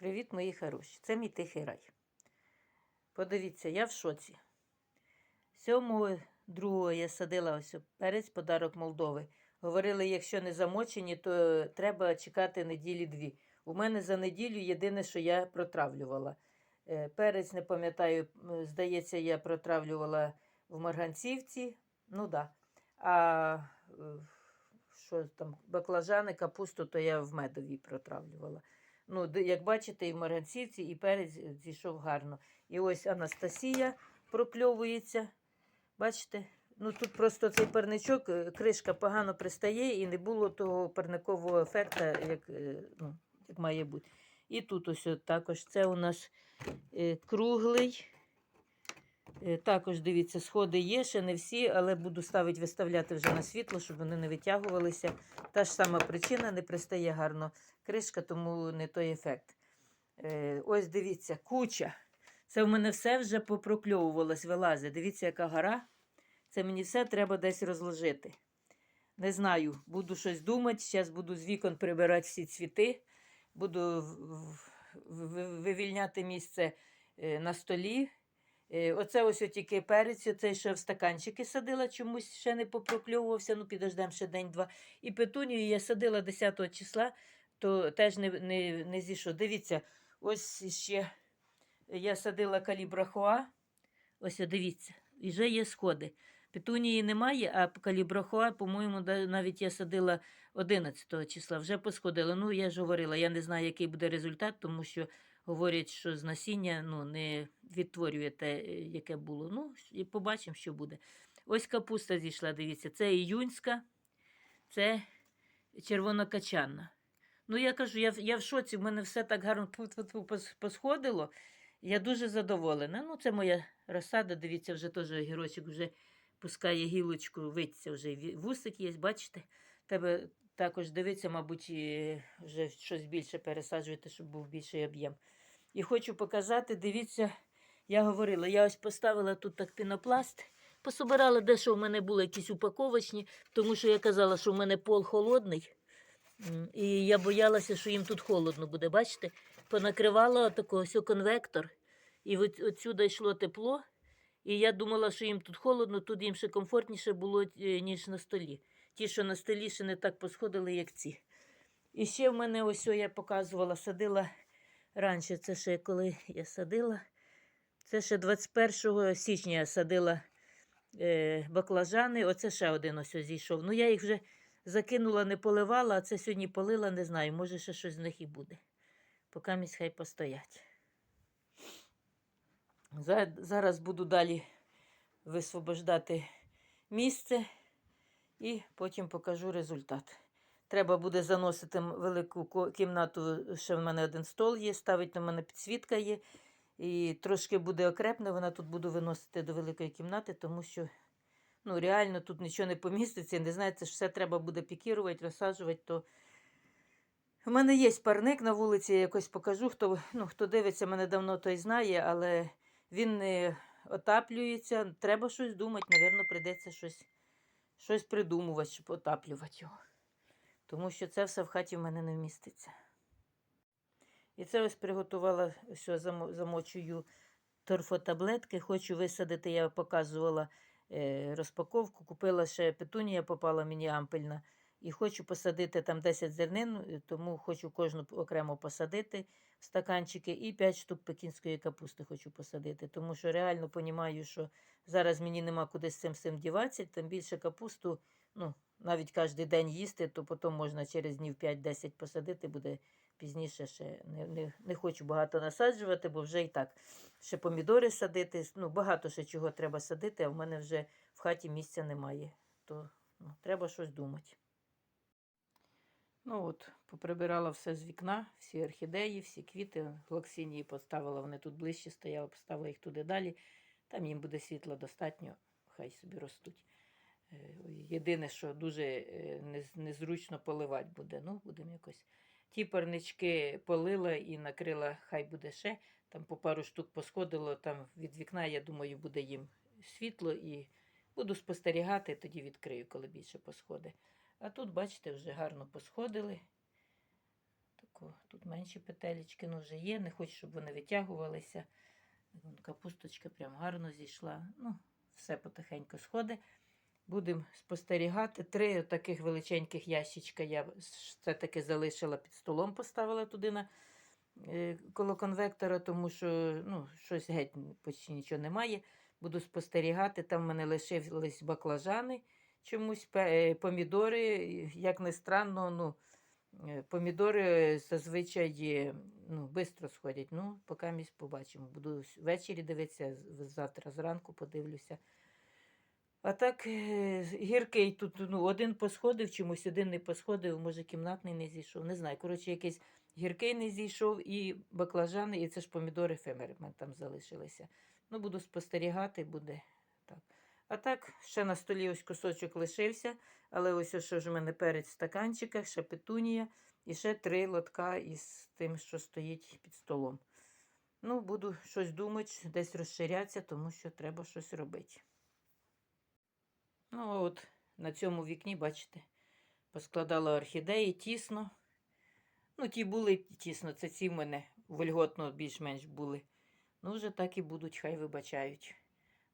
Привіт, мої хороші. Це мій тихий рай. Подивіться, я в шоці. 7 другого я садила ось перець подарок Молдови. Говорили, якщо не замочені, то треба чекати неділі дві. У мене за неділю єдине, що я протравлювала. Е, Перець, не пам'ятаю, здається, я протравлювала в марганцівці. Ну. Да. А е, що там, баклажани, капусту, то я в медовій протравлювала. Ну, як бачите, і в марганцівці, і перець зійшов гарно. І ось Анастасія прокльовується. Бачите? Ну тут просто цей парничок, е, кришка погано пристає і не було того парникового ефекту, як, е, ну, як має бути. І тут ось також це у нас е, круглий. Е, Також дивіться, сходи є, ще не всі, але буду ставити, виставляти вже на світло, щоб вони не витягувалися. Та ж сама причина, не пристає гарно кришка, тому не той ефект. Е, ось дивіться, куча. Це в мене все вже попрокльовувалось, вилазить. Дивіться, яка гора. Це мені все треба десь розложити. Не знаю, буду щось думати. Зараз буду з вікон прибирати всі цвіти, буду вивільняти місце е, на столі. Е, Оце ось тільки перець, оцей ще в стаканчики садила, чомусь ще не попрокльовувався, ну підождемо ще день-два. І петунію я садила 10 числа, то теж не, не, не зійшов. Дивіться, ось ще я садила калібрахоа. Ось дивіться, і вже є сходи. Петунії немає, а калібрахоа, по-моєму, навіть я садила 11 числа, вже посходила. Ну, я ж говорила, я не знаю, який буде результат, тому що говорять, що з насіння ну, не відтворює те, е, яке було. Ну, і побачимо, що буде. Ось капуста зійшла, дивіться, це іюнська, це червонокачанна. Ну, я кажу, я, я в шоці, в мене все так гарно посходило. Я дуже задоволена. Ну, це моя розсада, дивіться, вже теж огірочок вже пускає гілочку, виться вже вусик є, бачите? Тебе також дивиться, мабуть, вже щось більше пересаджуєте, щоб був більший об'єм. І хочу показати, дивіться, я говорила, я ось поставила тут так пінопласт, пособирала дещо в мене були якісь упаковочні, тому що я казала, що в мене пол холодний. І я боялася, що їм тут холодно буде. Бачите? Понакривала отако ось конвектор, і от, отсюди йшло тепло. І я думала, що їм тут холодно, тут їм ще комфортніше було, е, ніж на столі. Ті, що на столі ще не так посходили, як ці. І ще в мене ось я показувала, садила раніше, це ще коли я садила. Це ще 21 січня я садила е, баклажани. Оце ще один ось зійшов. Ну, я їх вже закинула, не поливала, а це сьогодні полила, не знаю, може ще щось з них і буде. Поки місь хай постоять. Зараз буду далі висвобождати місце і потім покажу результат. Треба буде заносити велику кімнату, ще в мене один стол є, ставить на мене підсвітка є. І трошки буде окрепне, вона тут буду виносити до великої кімнати, тому що ну, реально тут нічого не поміститься. Не знаю, це ж все треба буде пікірувати, розсаджувати. То... У мене є парник на вулиці, я якось покажу. Хто, ну, хто дивиться, мене давно той знає, але він не отаплюється. Треба щось думати, напевно, прийдеться щось, щось придумувати, щоб отаплювати його. Тому що це все в хаті в мене не вміститься. І це ось приготувала, що замо- замочую торфотаблетки. Хочу висадити, я показувала е, розпаковку. Купила ще петунія, попала мені ампельна. І хочу посадити там 10 зернин, е, тому хочу кожну окремо посадити в стаканчики. І 5 штук пекінської капусти хочу посадити. Тому що реально розумію, що зараз мені нема куди з цим всім діватися. Тим більше капусту, ну, навіть кожен день їсти, то потім можна через днів 5-10 посадити, буде пізніше ще не, не, не хочу багато насаджувати, бо вже і так ще помідори садити. Ну, багато ще чого треба садити, а в мене вже в хаті місця немає. То ну, треба щось думати. Ну от, поприбирала все з вікна, всі орхідеї, всі квіти. Глоксинії поставила, вони тут ближче стояли, поставила їх туди далі. Там їм буде світла достатньо, хай собі ростуть. Е, Єдине, що дуже е, незручно поливати буде. Ну, будемо якось. Ті парнички полила і накрила, хай буде ще. Там по пару штук посходило, там від вікна, я думаю, буде їм світло і буду спостерігати, тоді відкрию, коли більше посходи. А тут, бачите, вже гарно посходили. тако. Тут менші петелечки, ну вже є, не хочу, щоб вони витягувалися. Капусточка прям гарно зійшла. Ну, все потихеньку сходить. Будемо спостерігати. Три таких величеньких ящичка я все-таки залишила під столом, поставила туди на е, коло конвектора, тому що ну, щось геть почти нічого немає. Буду спостерігати. Там в мене лишились баклажани, чомусь е, помідори, як не странно, ну, е, помідори зазвичай ну, швидко сходять. Ну, поки місь побачимо. Буду ввечері дивитися, завтра зранку подивлюся. А так, е, гіркий тут ну, один посходив, чомусь один не посходив, може кімнатний не зійшов. Не знаю. Коротше, якийсь гіркий не зійшов, і баклажани, і це ж помідори фемери в мене там залишилися. Ну, буду спостерігати, буде так. А так, ще на столі ось кусочок лишився, але ось ось ж у мене перець в стаканчиках, ще петунія і ще три лотка із тим, що стоїть під столом. Ну, буду щось думати, десь розширятися, тому що треба щось робити. Ну, от на цьому вікні, бачите, поскладала орхідеї тісно. Ну, ті були тісно, це ці в мене вольготно більш-менш були. Ну, вже так і будуть, хай вибачають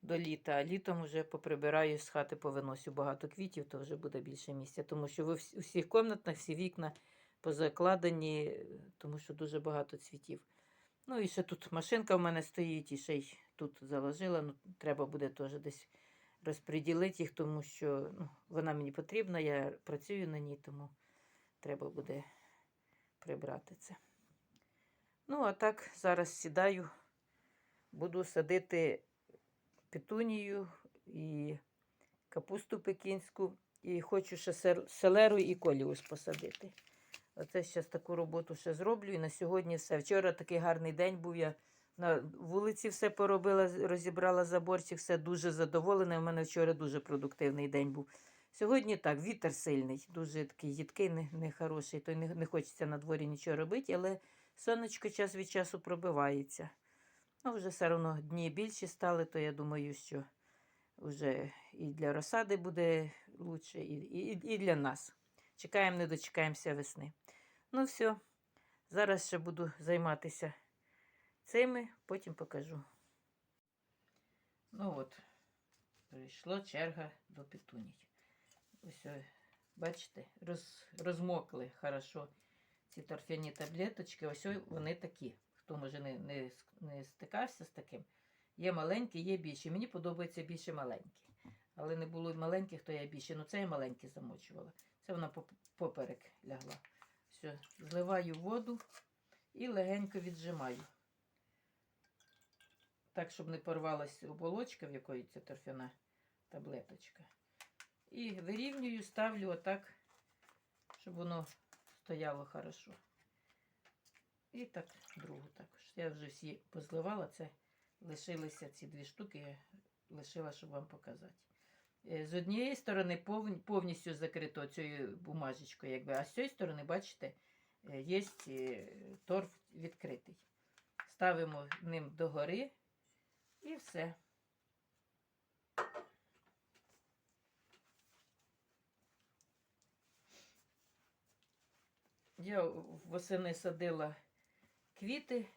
до літа. А літом вже поприбираю з хати, повиносю багато квітів, то вже буде більше місця. Тому що ви у всіх кімнатах всі вікна позакладені, тому що дуже багато цвітів. Ну і ще тут машинка в мене стоїть, і ще й тут заложила. Ну, треба буде теж десь розподілити їх, тому що ну, вона мені потрібна, я працюю на ній, тому треба буде прибрати це. Ну, а так, зараз сідаю, буду садити петунію і капусту пекінську, і хочу ще селеру і коліус посадити. Оце зараз таку роботу ще зроблю. І на сьогодні все. Вчора такий гарний день був. Я на вулиці все поробила, розібрала заборчик, все дуже задоволена. У мене вчора дуже продуктивний день був. Сьогодні так, вітер сильний, дуже такий їдкий, не, не то не, не хочеться на дворі нічого робити, але сонечко час від часу пробивається. Ну, вже все одно дні більші стали, то я думаю, що вже і для розсади буде краще, і, і, і для нас. Чекаємо, не дочекаємося весни. Ну, все, зараз ще буду займатися цими, потім покажу. Ну от, прийшла черга до петуній. Ось, е, бачите, роз, розмокли хорошо ці торфяні таблеточки. Ось вони такі. Хто може не, не, не стикався з таким. Є маленькі, є більші. Мені подобається більше маленькі. Але не було маленьких, то я більше. Ну це я маленькі замочувала. Це вона поперек лягла. Все, зливаю воду і легенько віджимаю. Так, щоб не порвалась оболочка, в якої ця торфяна таблеточка. І вирівнюю, ставлю отак, щоб воно стояло хорошо. І так, другу також. Я вже всі позливала, це лишилися ці дві штуки, я лишила, щоб вам показати. Е, З однієї сторони повністю закрито цією бумажечкою, якби, а з цієї сторони, бачите, е, є е, торф відкритий. Ставимо ним догори і все. Я восени садила квіти.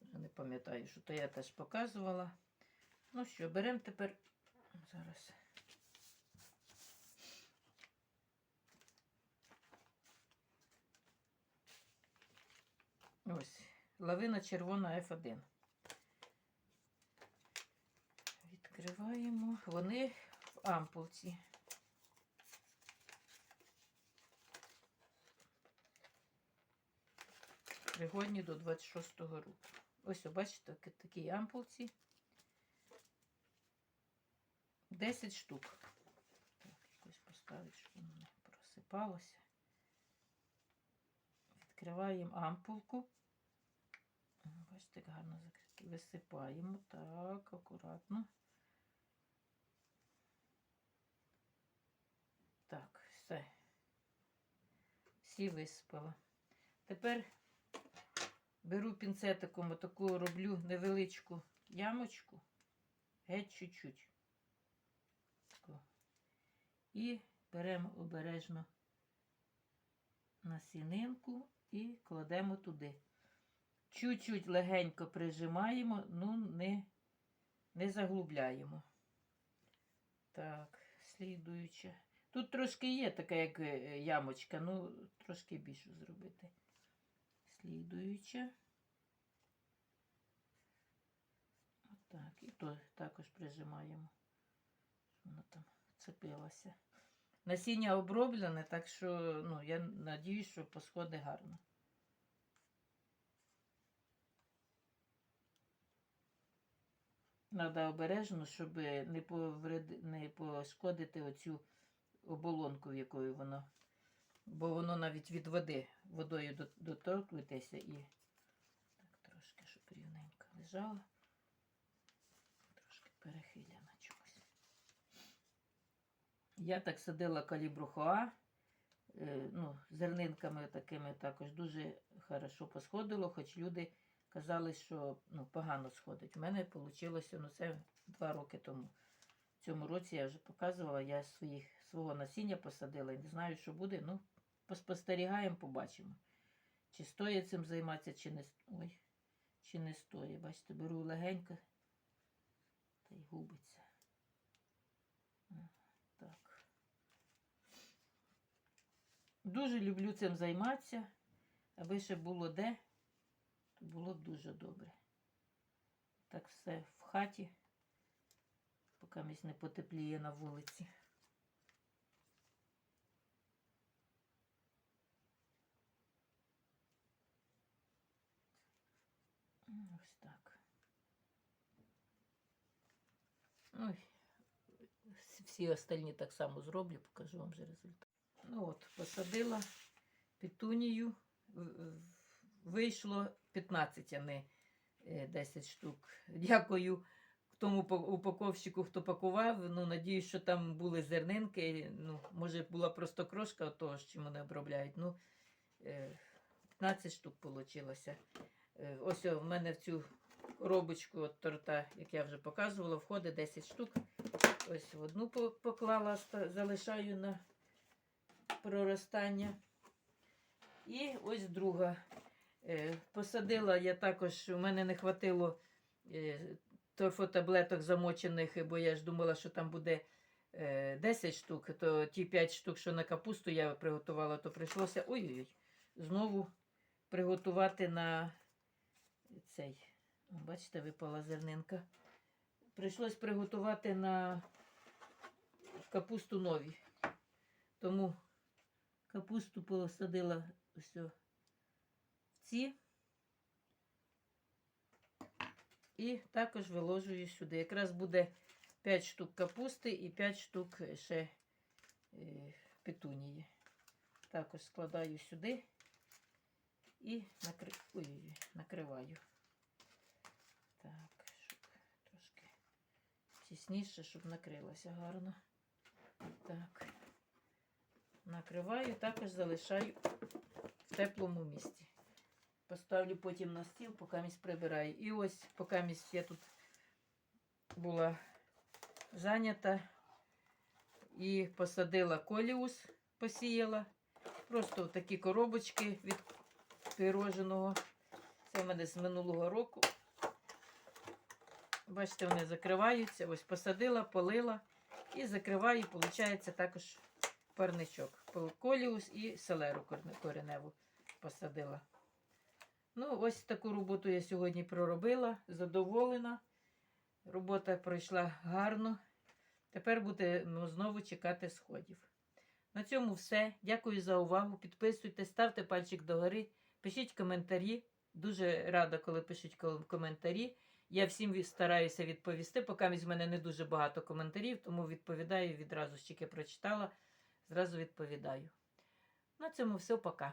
Не пам'ятаю, що то я теж показувала. Ну що, беремо тепер зараз. Ось, лавина червона F1. Відкриваємо. Вони в ампулці. Пригодні до 26-го року. Ось, бачите, такі ампулці. 10 штук. Так, якось поставити, щоб воно не просипалося. Відкриваємо ампулку. Бачите, як гарно закрити. Висипаємо так, акуратно. Так, все. Всі висипала. Тепер беру пінцетиком, отаку роблю невеличку ямочку, геть чуть-чуть. І беремо обережно насінинку і кладемо туди. Чуть-чуть легенько прижимаємо, ну не, не заглубляємо. Так, слідуюче. Тут трошки є така, як е, ямочка, ну трошки більшу зробити. Слідуюче. Отак. І то також прижимаємо. Щоб Воно там цепилося. Насіння оброблене, так що ну, я надіюсь, що посходить гарно. Треба обережно, щоб не, повреди... не пошкодити оцю оболонку, в якою воно. Бо воно навіть від води водою до- доторкуєтеся і так трошки, щоб рівненько лежало. Трошки перехиляна чогось. Я так садила калібру Хоа. е, Ну, зернинками такими також дуже хорошо посходило, хоч люди казали, що ну, погано сходить. У мене вийшло ну, це два роки тому. В цьому році я вже показувала, я своїх, свого насіння посадила і не знаю, що буде. Ну, поспостерігаємо, побачимо. Чи стоїть цим займатися, чи не, Ой, чи не стоїть. Бачите, беру легенько та й губиться. Так. Дуже люблю цим займатися, аби ще було де, то було б дуже добре. Так все в хаті, поки місь не потепліє на вулиці. Ось так. Ой, всі- всі остальні так само зроблю, покажу вам вже результат. Ну от, посадила петунію. Вийшло 15, а не е, 10 штук. Дякую тому упаковщику, хто пакував. Ну, надіюсь, що там були зернинки. Ну, може, була просто крошка того, з вони обробляють. Ну, е, 15 штук вийшло. Ось в мене в цю коробочку от торта, як я вже показувала, входить 10 штук. Ось одну поклала, залишаю на проростання. І ось друга. Е, Посадила я також, у мене не хватило е, торфотаблеток замочених, бо я ж думала, що там буде е, 10 штук, то ті 5 штук, що на капусту я приготувала, то прийшлося ой-ой-ой, знову приготувати на цей. Бачите, випала зернинка. Прийшлось приготувати на капусту нові. Тому капусту посадила ось в ці. І також виложую сюди. Якраз буде 5 штук капусти і 5 штук ще е, петунії. Також складаю сюди і накри... Ой-ой-ой, накриваю. Так, щоб трошки тісніше, щоб накрилося гарно. Так. Накриваю, також залишаю в теплому місці. Поставлю потім на стіл, поки місь прибираю. І ось, поки місь я тут була зайнята і посадила коліус, посіяла. Просто такі коробочки від пироженого. Це в мене з минулого року. Бачите, вони закриваються. Ось посадила, полила і закриваю, виходить, також парничок. Коліус і селеру кореневу посадила. Ну, ось таку роботу я сьогодні проробила, задоволена. Робота пройшла гарно. Тепер будемо знову чекати сходів. На цьому все. Дякую за увагу. Підписуйтесь, ставте пальчик догори, пишіть коментарі. Дуже рада, коли пишуть коментарі. Я всім стараюся відповісти. Поки в мене не дуже багато коментарів, тому відповідаю відразу, тільки прочитала, зразу відповідаю. На цьому все, пока.